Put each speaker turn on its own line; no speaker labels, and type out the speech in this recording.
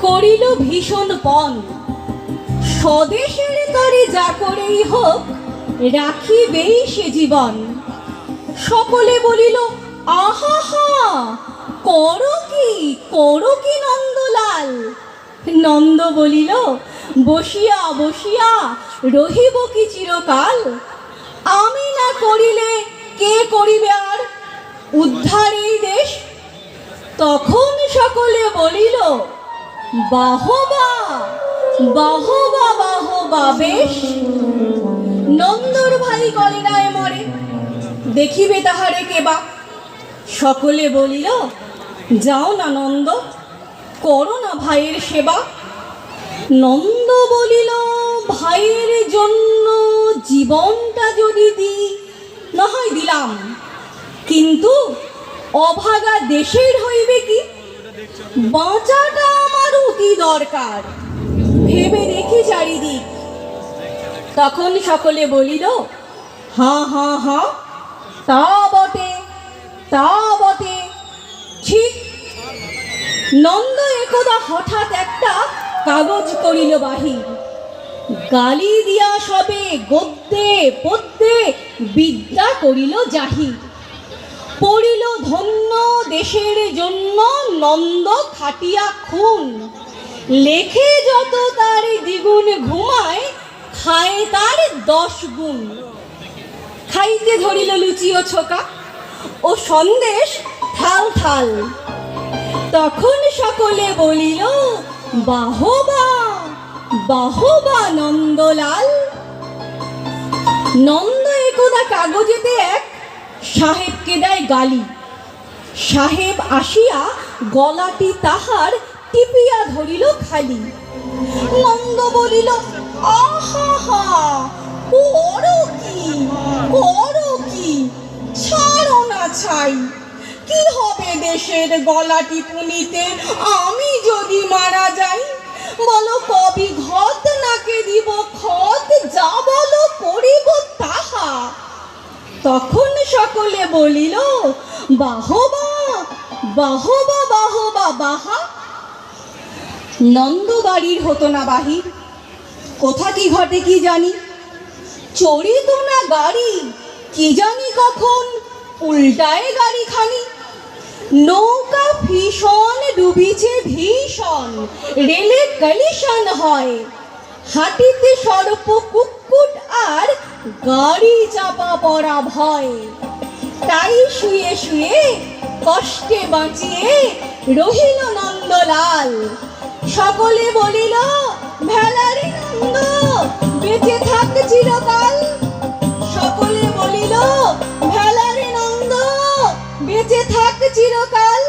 করিল ভীষণ পণ স্বদেশের তরে যা করেই হোক, রাখিবেই সে জীবন। সকলে বলিল, আহা হা, করো কি করো কি নন্দলাল? নন্দ বলিল, বসিয়া বসিয়া রহিব কি চিরকাল? আমি না করিলে কে করিবে আর? উদ্ধার এই দেশ তখন সকলে বলিল, বাহবা বাহবা বাহবা, বেশ। নন্দর ভাই গলেনায় মরে, দেখিবে তাহারে কেবা সকলে বলিল, যাও না নন্দ, করো না ভাইয়ের সেবা। নন্দ বলিল, ভাইয়ের জন্য জীবনটা যদি দিই না হয় দিলাম। কিন্তু অভাগা দেশের কি বাঁচাটা আমার অতি দরকার। ভেবে দেখি চারিদিক। তখন সকলে বলিল, হা হা হা, তা বটে তা বটে। ঠিক নন্দ একদা হঠাৎ একটা কাগজ করিল বাহির। গালি দিয়া সবে গদ্যে, পদ্যে বিদ্যা করিল জাহির। পড়িল ধন্য দেশের জন্য নন্দ খাটিয়া খুন। লেখে যত তার দ্বিগুণ ঘুমায়, খায় তার দশ গুণ। খাইতে ধরিল লুচি ও ছোকা ও সন্দেশ থাল থাল তখন সকলে বলিল, বাহবা বাহবা নন্দলাল। নন্দ একদা কাগজেতে এক সাহেবকে দেয় গালি? সাহেব আসিয়া গলাটি তাহার টিপিয়া ধরিল খালি। নন্দ বলিল, আহা করো কি? করো কি? ছাড়ো না ছাই। কি হবে দেশের গলা টিপুনিতে? আমি যদি মারা যাই তখন সকলে বলিল, বাহবা বাহবা বাহবা, বাহা। নন্দ বাড়ির হতো না বাহির। কোথা কি ঘটে কি জানি। চড়িত না গাড়ি, কি জানি কখন। উল্টায় গাড়ি খানি নৌকা ভীষণ ডুবিছে ভীষণ, রেলে কলিশন হয়। হাতিতে সর্প কুকুট আর গাড়ি চাপা পড়া ভয়। তাই শুয়ে শুয়ে কষ্টে বাঁচিয়ে রহিল নন্দলাল। সকলে বলিল, ভেলারি নন্দ, বেঁচে থাক চিরকাল। সকলে বলিল, ভেলারি নন্দ, বেঁচে থাক চিরকাল।